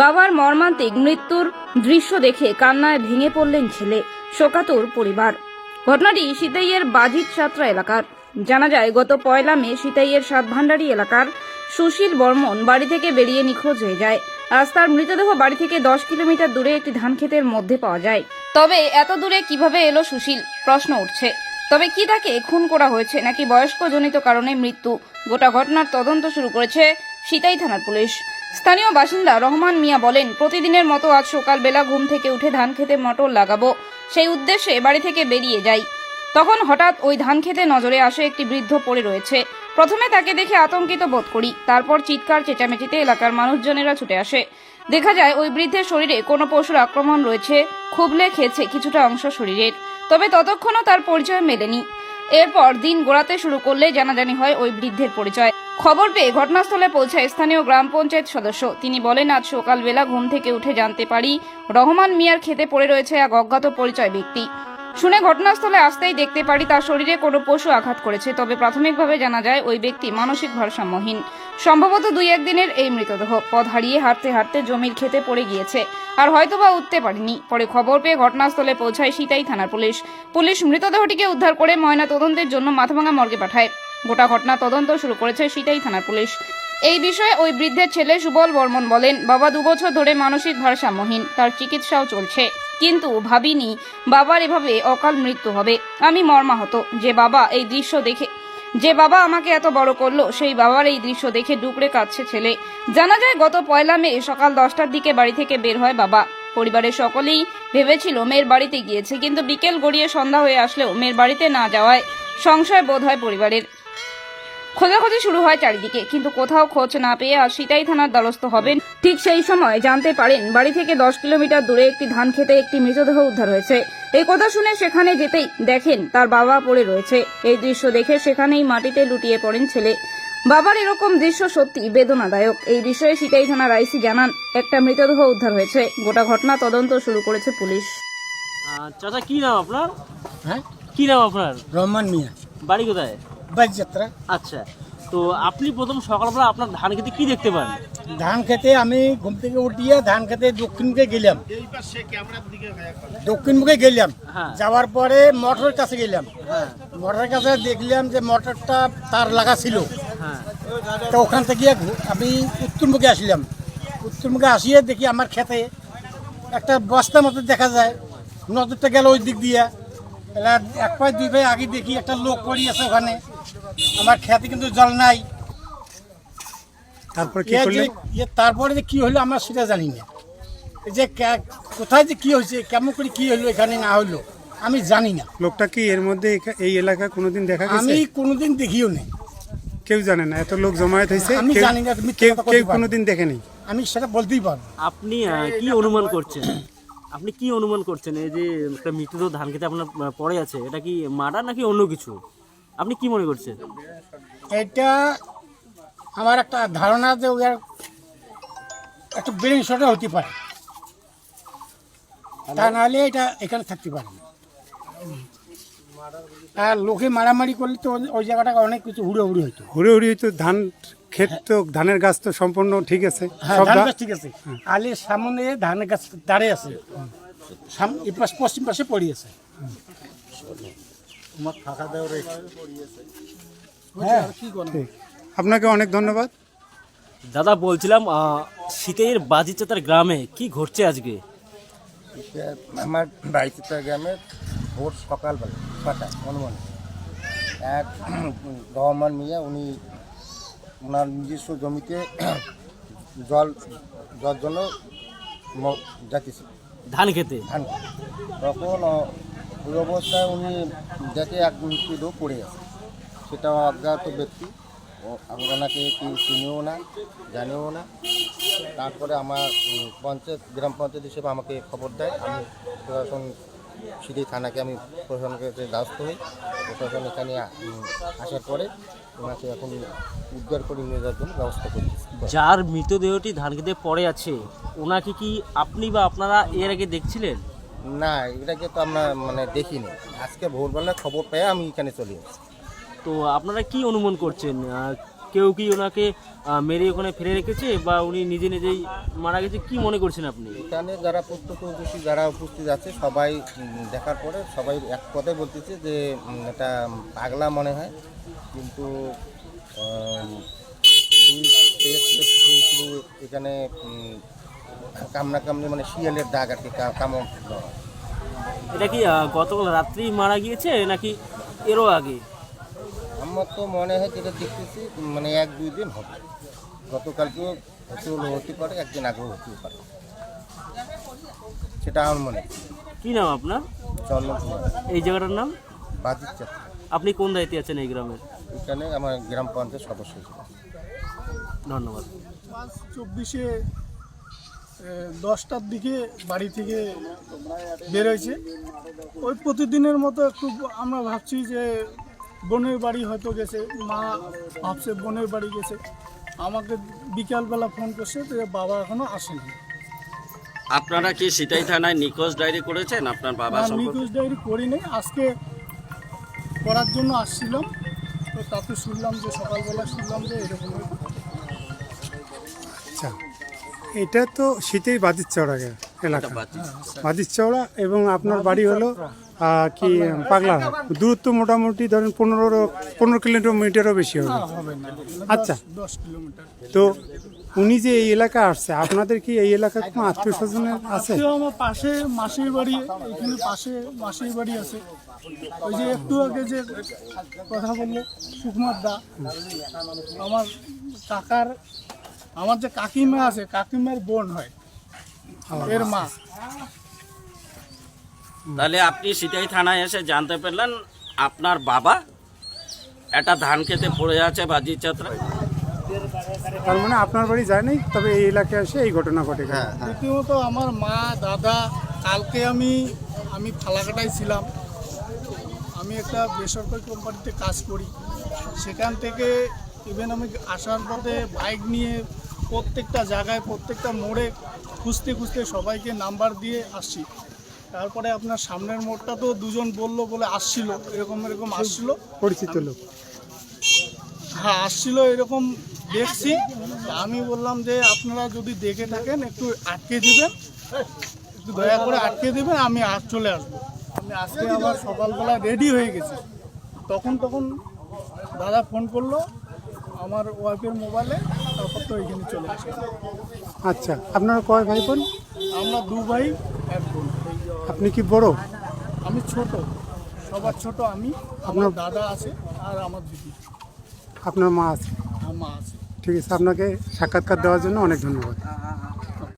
বাবার মর্মান্তিক মৃত্যুর দৃশ্য দেখে কান্নায় ভেঙে পড়লেন ছেলে, শোকাতুর পরিবার। ঘটনাটি সিতাইয়ের বাজিত সাতরা এলাকার। জানা যায়, গত পয়লা মে সিতাইয়ের সাত সাতভান্ডারি এলাকার সুশীল বর্মন বাড়ি থেকে বেরিয়ে নিখোঁজ হয়ে যায়। আজ তার মৃতদেহ বাড়ি থেকে দশ কিলোমিটার দূরে একটি ধান ক্ষেতের মধ্যে পাওয়া যায়। তবে এত দূরে কীভাবে এলো সুশীল? প্রশ্ন উঠছে। তবে কি তাকে খুন করা হয়েছে নাকি বয়স্কজনিত কারণে মৃত্যু? গোটা ঘটনার তদন্ত শুরু করেছে সিতাই থানার পুলিশ। স্থানীয় বাসিন্দা রহমান মিয়া বলেন, প্রতিদিনের মতো আজ সকালবেলা ঘুম থেকে উঠে ধান খেতে মটর লাগাবো। সেই উদ্দেশ্যে বাড়ি থেকে বেরিয়ে যাই। তখন হঠাৎ ওই ধান খেতে নজরে আসে একটি বৃদ্ধ পড়ে রয়েছে। প্রথমে তাকে দেখে আতঙ্কিত বোধ করি, তারপর চিৎকার, চেঁচামেচিতে এলাকার মানুষজনেরা ছুটে আসে। দেখা যায় ওই বৃদ্ধের শরীরে কোনো পশুর আক্রমণ রয়েছে খুবলে খেয়েছে কিছুটা অংশ শরীরের। তবে ততক্ষণও তার পরিচয় মেলেনি। এরপর দিন গোড়াতে শুরু করলে জানাজানি হয় ওই বৃদ্ধের পরিচয়। খবর পেয়ে ঘটনাস্থলে পৌঁছায় স্থানীয় গ্রাম পঞ্চায়েত সদস্য। তিনি বলেন, আজ সকালবেলা ঘুম থেকে উঠে জানতে পারি রহমান মিয়ার খেতে পড়ে রয়েছে এক অজ্ঞাত পরিচয় ব্যক্তি। শুনে ঘটনাস্থলে আসতেই দেখতে পারি তার শরীরে কোনো পশু আঘাত করেছে। তবে প্রাথমিকভাবে জানা যায়, ওই ব্যক্তি মানসিক ভারসাম্যহীন। সম্ভবত দুই একদিনের এই মৃতদেহ। পথ হারিয়ে হাঁটতে হাঁটতে জমির খেতে পড়ে গিয়েছে আর হয়তোবা উঠতে পারেনি। পরে খবর পেয়ে ঘটনাস্থলে পৌঁছায় সিতাই থানার পুলিশ। পুলিশ মৃতদেহটিকে উদ্ধার করে ময়না তদন্তের জন্য মাথাভাঙা মর্গে পাঠায়। গোটা ঘটনা তদন্ত শুরু করেছে সিতাই থানার পুলিশ। এই বিষয়ে ওই বৃদ্ধের ছেলে সুবল বর্মন বলেন, বাবা দুবছর ধরে মানসিক ভারসাম্যহীন, তার চিকিৎসাও চলছে। কিন্তু ভাবিনি বাবার এভাবে অকাল মৃত্যু হবে। আমি মর্মাহত। যে বাবা এই দৃশ্য দেখে, যে বাবা আমাকে এত বড় করল, সেই বাবার এই দৃশ্য দেখে ডুকরে কাঁদছে ছেলে। জানা যায় গত পয়লা মে সকাল দশটার দিকে বাড়ি থেকে বের হয় বাবা। পরিবারের সকলেই ভেবেছিল মেয়ের বাড়িতে গিয়েছে, কিন্তু বিকেল গড়িয়ে সন্ধ্যা হয়ে আসলেও মেয়ের বাড়িতে না যাওয়ায় সংশয় বোধ হয় পরিবারের। খোঁজাখুঁজি শুরু হয় চারিদিকে কিন্তু কোথাও খোঁজ না পেয়ে আর সিতাই থানার দ্বারস্থ হবেন। ঠিক সেই সময় জানতে পারেন বাড়ি থেকে দশ কিলোমিটার দূরে একটি ধান খেতে একটি মৃতদেহ উদ্ধার হয়েছে। এই কথা শুনে সেখানে যেতেই দেখেন তার বাবা পড়ে রয়েছে। এই দৃশ্য দেখে সেখানেই মাটিতে লুটিয়ে পড়েন ছেলে। বাবার এরকম দৃশ্য সত্যি বেদনাদায়ক। এই বিষয়ে সিতাই থানার আইসি জানান একটা মৃতদেহ উদ্ধার হয়েছে। গোটা ঘটনা তদন্ত শুরু করেছে পুলিশ। চাচা কি নাম আপনার? হ্যাঁ? কি নাম আপনার? রহমান মিয়া। বাড়ি কোথায়? বাস যাত্রা। আচ্ছা তো আপনি প্রথম সকালবেলা আপনার ধান খেতে কি দেখতে পান? ধান খেতে আমি ঘুম থেকে উঠিয়ে ধান খেতে দক্ষিণ মুখে গেলাম। দক্ষিণ মুখে গেলাম। হ্যাঁ। যাওয়ার পরে মোটরের কাছে গেলাম। হ্যাঁ। মোটরের কাছে দেখলাম যে মোটরটা তার লাগা ছিল। হ্যাঁ। তো ওখান থেকে আমি উত্তর মুখে আসলাম। উত্তর মুখে আসিয়ে দেখি আমার খেতে একটা বস্তা মতো দেখা যায়। নজরটা গেল ওই দিক দিয়ে। এলা এক পায়ে দুই পায়ে আগে দেখি একটা লোক পড়ি আছে ওখানে। আমার খেতে কিন্তু জল নাই। তারপর কি করলেন তারপরে যে কি হলো আমরা সেটা জানি না। যে কোথায় যে কি হয়েছে কেমন করে কি হলো এখানে না হলো আমি জানি না। লোকটা কি এর মধ্যে এই এলাকায় কোনোদিন দেখা গেছে? আমি কোনোদিন দেখিও নেই। কেউ জানে না এত লোক জমায়েত হয়েছে আমি কেউ- জানি না, কেউ কেউ কোনোদিন দেখেনি। আমি সেটা বলতেই পারব আপনি কি অনুমান করছেন? আপনি কি অনুমান করছেন? এই যে একটা মৃতদেহ ধান খেতে আপনার পড়ে আছে এটা কি মারা নাকি অন্য কিছু? আপনি কি মনে করছেন? এটা আমার একটা ধারণা যে ওর একটা ব্রেন শটে হতে পারে। তা নাহলে এটা এখানে থাকতে পারে না। আর লোকে মারামারি করলে তো ওই- জায়গাটা অনেক কিছু হুড়ে হুড়ি হইতো। হুড়ে হুড়ি তো ধান ক্ষেত তো ধানের গাছ তো সম্পূর্ণ ঠিক আছে। হ্যাঁ ধান গাছ ঠিক আছে। আলের সামনে ধানের গাছ দাঁড়িয়ে আছে। সাম- এই পাশ পশ্চিম হ্যাঁ ঠিক। আপনাকে অনেক ধন্যবাদ। দাদা বলছিলাম শীতের বাজিচাতার গ্রামে কি ঘটছে আজকে? আমার বাইচিত্রা গ্রামে ভোর সকালবেলা ছটায় অনুমানে এক রহমান মিয়া উনি ওনার নিজস্ব জমিতে জল জল জন্য যাচ্ছিল ধান খেতে? ধান তখন ওই অবস্থায় উনি দেখে এক মৃত্যুদেহ পড়ে আছে সেটা অজ্ঞাত ব্যক্তি। ওনাকে কেউ চিনেও না, জানেও না। তারপরে আমার পঞ্চায়েত, গ্রাম পঞ্চায়েত হিসেবে আমাকে খবর দেয়। আমি প্রশাসন, সিঁড়ি থানাকে আমি প্রশাসনকে দ্বারস্থ হই। প্রশাসন এখানে আসার পরে ওনাকে এখন উদ্ধার করে নিয়ে যাওয়ার জন্য ব্যবস্থা করতেছি যার মৃতদেহটি ধান খেতে পড়ে আছে, ওনাকে কি আপনি বা আপনারা এর আগে দেখছিলেন? না এটাকে তো আমরা মানে দেখিনি। আজকে ভোরবেলা খবর পেয়ে আমি এখানে চলে এসেছি। তো আপনারা কি অনুমান করছেন? কেউ কি ওনাকে মেরে ওখানে ফেলে রেখেছে বা উনি নিজে নিজেই মারা গেছে? কি মনে করছেন আপনি? এখানে যারা প্রত্যক্ষদর্শী যারা উপস্থিত আছে সবাই দেখার পরে সবাই এক কথাই বলতেছে যে এটা পাগলা মনে হয়। কিন্তু এখানে কামনা কামনি মানে শিয়ালের দাগ আর কি কামড়। এটা কি গতকাল রাত্রি মারা গিয়েছে নাকি এরও আগে? আমার তো মনে হয় যেটা দেখতেছি মানে এক দুই দিন হবে। গতকালকেও হতে হলো হতে পারে একদিন আগেও হতে পারে। সেটা আমার মনে। কি নাম আপনার? চন্দন কুমার। এই জায়গাটার নাম? বাজির চাকরি আপনি কোন দায়িত্বে আছেন এই গ্রামের এখানে আমার গ্রাম পঞ্চায়েত সদস্য ছিল ধন্যবাদ। চব্বিশে দশটার দিকে বাড়ি থেকে বেরোয়ছে ওই প্রতিদিনের মতো একটু আমরা ভাবছি যে বোনের বাড়ি হয়তো গেছে মা ভাবছে বোনের বাড়ি গেছে। আমাকে বিকালবেলা ফোন করছে যে বাবা এখনও আসেনি। আপনারা কি সিতাই থানায় নিখোঁজ ডায়েরি করেছেন? আপনার বাবা নিখোঁজ ডায়েরি করিনি। আজকে করার জন্য আসছিলাম। তো তাতে শুনলাম যে সকালবেলা শুনলাম যে এরকম এটা তো শীতেই বাজিরচৌড়া এলাকা। বাজিরচৌড়া এবং আপনার বাড়ি হলো কি পাগলা দূরত্ব মোটামুটি ধরেন পনেরো পনেরো কিলোমিটারও বেশি হবে। হবে আচ্ছা। তো উনি যে এই এলাকা আসছে আপনাদের কি এই এলাকায় কোনো আত্মীয় স্বজনের আছে? আমার পাশে মাসির বাড়ি এখানে পাশে মাসির বাড়ি আছে। ওই যে একটু আগে যে কথা বলল সুকুমার দা আমার কাকার আমার যে কাকিমা আছে কাকিমার বোন হয়। এর মা। তাহলে আপনি সিটাই থানায় এসে জানতে পারলেন আপনার বাবা একটা ধান খেতে পড়ে আছে বাজি যাত্রা তার মানে আপনার বাড়ি যায় নাই তবে এই এলাকায় এসে এই ঘটনা ঘটে গেল। রীতিমতো আমার মা দাদা কালকে আমি আমি ফালাকাটায় ছিলাম। আমি একটা বেসরকারি কোম্পানিতে কাজ করি। সেখান থেকে ইভেন আমি আসার পথে বাইক নিয়ে প্রত্যেকটা জায়গায় প্রত্যেকটা মোড়ে খুঁজতে খুঁজতে সবাইকে নাম্বার দিয়ে আসছি। তারপরে আপনার সামনের মোড়টা তো দুজন বলল বলে আসছিল এরকম এরকম আসছিল। পরিচিত লোক। হ্যাঁ আসছিল এরকম দেখছি। আমি বললাম যে আপনারা যদি দেখে থাকেন একটু আটকে দিবেন। একটু দয়া করে আটকে দিবেন আমি আজ চলে আসব। আমি আজকে আবার সকালবেলা রেডি হয়ে গেছি। তখন তখন দাদা ফোন করল আমার ওয়াইফের মোবাইলে। তারপর তো এখানে চলে আসে আচ্ছা আপনারা কয় ভাই বোন আমরা দু ভাই এক বোন। আপনি কি বড়? আমি ছোট সবার ছোট আমি আপনার দাদা আছে আর আমার দিদি। আপনার মা আছে? আমার মা আছে। ঠিক আছে আপনাকে সাক্ষাৎকার দেওয়ার জন্য অনেক ধন্যবাদ।